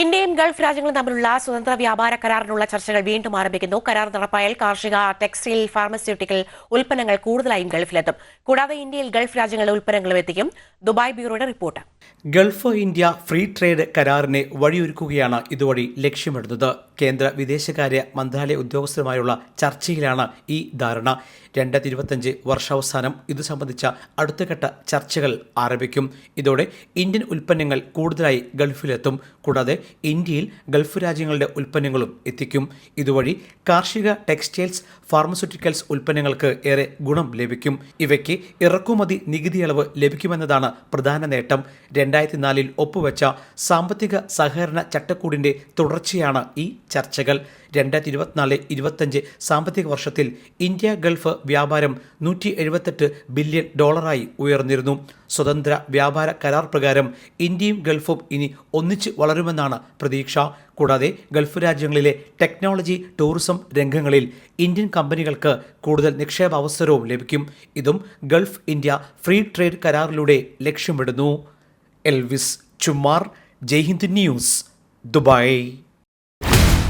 ഇന്ത്യയും ഗൾഫ് രാജ്യങ്ങളും തമ്മിലുള്ള സ്വതന്ത്ര വ്യാപാര കരാറിനുള്ള ചർച്ചകൾ വീണ്ടും ആരംഭിക്കുന്നു. കരാർ നടപ്പായാൽ കാർഷിക ടെക്സ്റ്റൈൽ ഫാർമസ്യൂട്ടിക്കൽ ഉൽപ്പന്നങ്ങൾ കൂടുതലായും ഗൾഫിലെത്തും. കൂടാതെ ഇന്ത്യയിൽ ഗൾഫ് രാജ്യങ്ങളിലെ ഉൽപ്പന്നങ്ങളും എത്തിക്കും. ദുബായ് ബ്യൂറോയുടെ report. Gulf India free trade കരാറിനെ വഴിയൊരുക്കുകയാണ് ഇതുവഴി ലക്ഷ്യമിടുന്നത്. കേന്ദ്ര വിദേശകാര്യ മന്ത്രാലയ ഉദ്യോഗസ്ഥരുമായുള്ള ചർച്ചയിലാണ് ഈ ധാരണ. രണ്ടായിരത്തി ഇരുപത്തഞ്ച് വർഷാവസാനം ഇതു സംബന്ധിച്ച അടുത്തഘട്ട ചർച്ചകൾ ആരംഭിക്കും. ഇതോടെ ഇന്ത്യൻ ഉൽപ്പന്നങ്ങൾ കൂടുതലായി ഗൾഫിലെത്തും. കൂടാതെ ഇന്ത്യയിൽ ഗൾഫ് രാജ്യങ്ങളുടെ ഉൽപ്പന്നങ്ങളും എത്തിക്കും. ഇതുവഴി കാർഷിക ടെക്സ്റ്റൈൽസ് ഫാർമസ്യൂട്ടിക്കൽസ് ഉൽപ്പന്നങ്ങൾക്ക് ഏറെ ഗുണം ലഭിക്കും. ഇവയ്ക്ക് ഇറക്കുമതി നികുതി ഇളവ് ലഭിക്കുമെന്നതാണ് പ്രധാന നേട്ടം. രണ്ടായിരത്തി നാലിൽ ഒപ്പുവെച്ച സാമ്പത്തിക സഹകരണ ചട്ടക്കൂടിന്റെ തുടർച്ചയാണ് ഈ ചർച്ചകൾ. രണ്ടായിരത്തി ഇരുപത്തിനാല് ഇരുപത്തഞ്ച് സാമ്പത്തിക വർഷത്തിൽ ഇന്ത്യ ഗൾഫ് വ്യാപാരം നൂറ്റി എഴുപത്തെട്ട് ബില്യൺ ഡോളറായി ഉയർന്നിരുന്നു. സ്വതന്ത്ര വ്യാപാര കരാർ പ്രകാരം ഇന്ത്യയും ഗൾഫും ഇനി ഒന്നിച്ച് വളരുമെന്നാണ് പ്രതീക്ഷ. കൂടാതെ ഗൾഫ് രാജ്യങ്ങളിലെ ടെക്നോളജി ടൂറിസം രംഗങ്ങളിൽ ഇന്ത്യൻ കമ്പനികൾക്ക് കൂടുതൽ നിക്ഷേപ അവസരവും ലഭിക്കും. ഇതും ഗൾഫ് ഇന്ത്യ ഫ്രീ ട്രേഡ് കരാറിലൂടെ ലക്ഷ്യമിടുന്നു. Elvis Chumar Jaihind news Dubai.